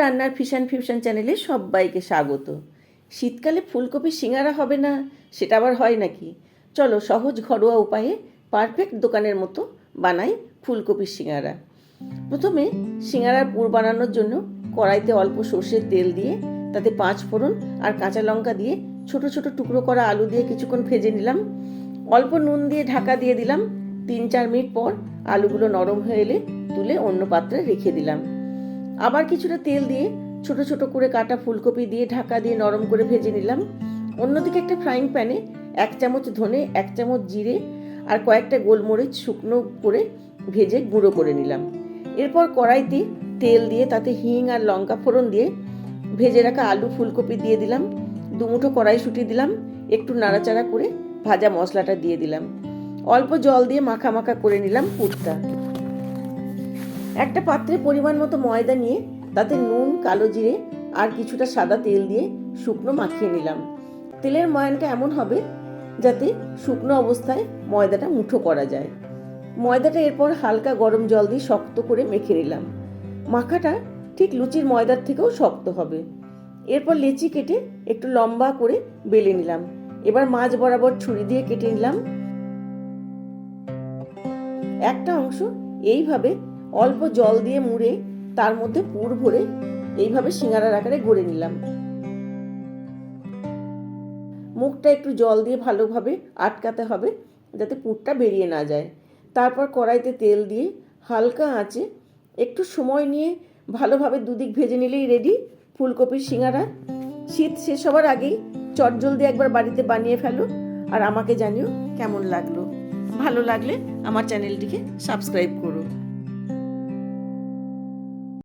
রান্নার fission fusion চ্যানেলে সবাইকে স্বাগত। শীতকালে ফুলকপির সিঙ্গারা হবে না, সেটা আবার হয় নাকি? চলো সহজ ঘরোয়া উপায়ে পারফেক্ট দোকানের মতো বানাই ফুলকপির সিঙ্গারা। প্রথমে সিঙ্গারার পুর বানানোর জন্য কড়াইতে অল্প সর্ষের তেল দিয়ে, তাতে পাঁচ ফোড়ন আর কাঁচা লঙ্কা দিয়ে ছোট ছোট টুকরো করা আলু দিয়ে কিছুক্ষণ ভেজে নিলাম। অল্প নুন দিয়ে ঢাকা দিয়ে দিলাম। তিন চার মিনিট পর আলুগুলো নরম হয়ে এলে তুলে অন্য পাত্রে রেখে দিলাম। আবার কিছুটা তেল দিয়ে ছোট ছোট করে কাটা ফুলকপি দিয়ে ঢাকা দিয়ে নরম করে ভেজে নিলাম। অন্যদিকে একটা ফ্রাইং প্যানে এক চামচ ধনে, এক চামচ জিরে আর কয়েকটা গোলমরিচ শুকনো করে ভেজে গুঁড়ো করে নিলাম। এরপর কড়াইতে তেল দিয়ে তাতে হিং আর লঙ্কা ফোড়ন দিয়ে ভেজে রাখা আলু ফুলকপি দিয়ে দিলাম। দুমুঠো কড়াইশুঁটি দিলাম, একটু নাড়াচাড়া করে ভাজা মশলাটা দিয়ে দিলাম। অল্প জল দিয়ে মাখা মাখা করে নিলাম পুরটা। একটা পাত্রে পরিমাণ মতো ময়দা নিয়ে তাতে নুন, কালো জিরে আর কিছুটা সাদা তেল দিয়ে শুকনো মাখিয়ে নিলাম। তেলের ময়ানটা এমন হবে যাতে শুকনো অবস্থায় ময়দাটা মুঠো করা যায়। ময়দাটা এরপর হালকা গরম জল দিয়ে শক্ত করে মেখে নিলাম। মাখাটা ঠিক লুচির ময়দার থেকেও শক্ত হবে। এরপর লেচি কেটে একটু লম্বা করে বেলে নিলাম। এবার মাছ বরাবর ছুরি দিয়ে কেটে নিলাম। একটা অংশ এইভাবে অল্প জল দিয়ে মুড়ে তার মধ্যে পুর ভরে এইভাবে সিঙ্গারার আকারে গড়ে নিলাম। মুখটা একটু জল দিয়ে ভালোভাবে আটকাতে হবে যাতে পুরটা বেরিয়ে না যায়। তারপর কড়াইতে তেল দিয়ে হালকা আঁচে একটু সময় নিয়ে ভালোভাবে দুদিক ভেজে নিলেই রেডি ফুলকপির সিঙ্গারা। শীত শেষ হওয়ার আগেই চটজলদি একবার বাড়িতে বানিয়ে ফেলো আর আমাকে জানিও কেমন লাগল। ভালো লাগলে আমার চ্যানেলটিকে সাবস্ক্রাইব করো।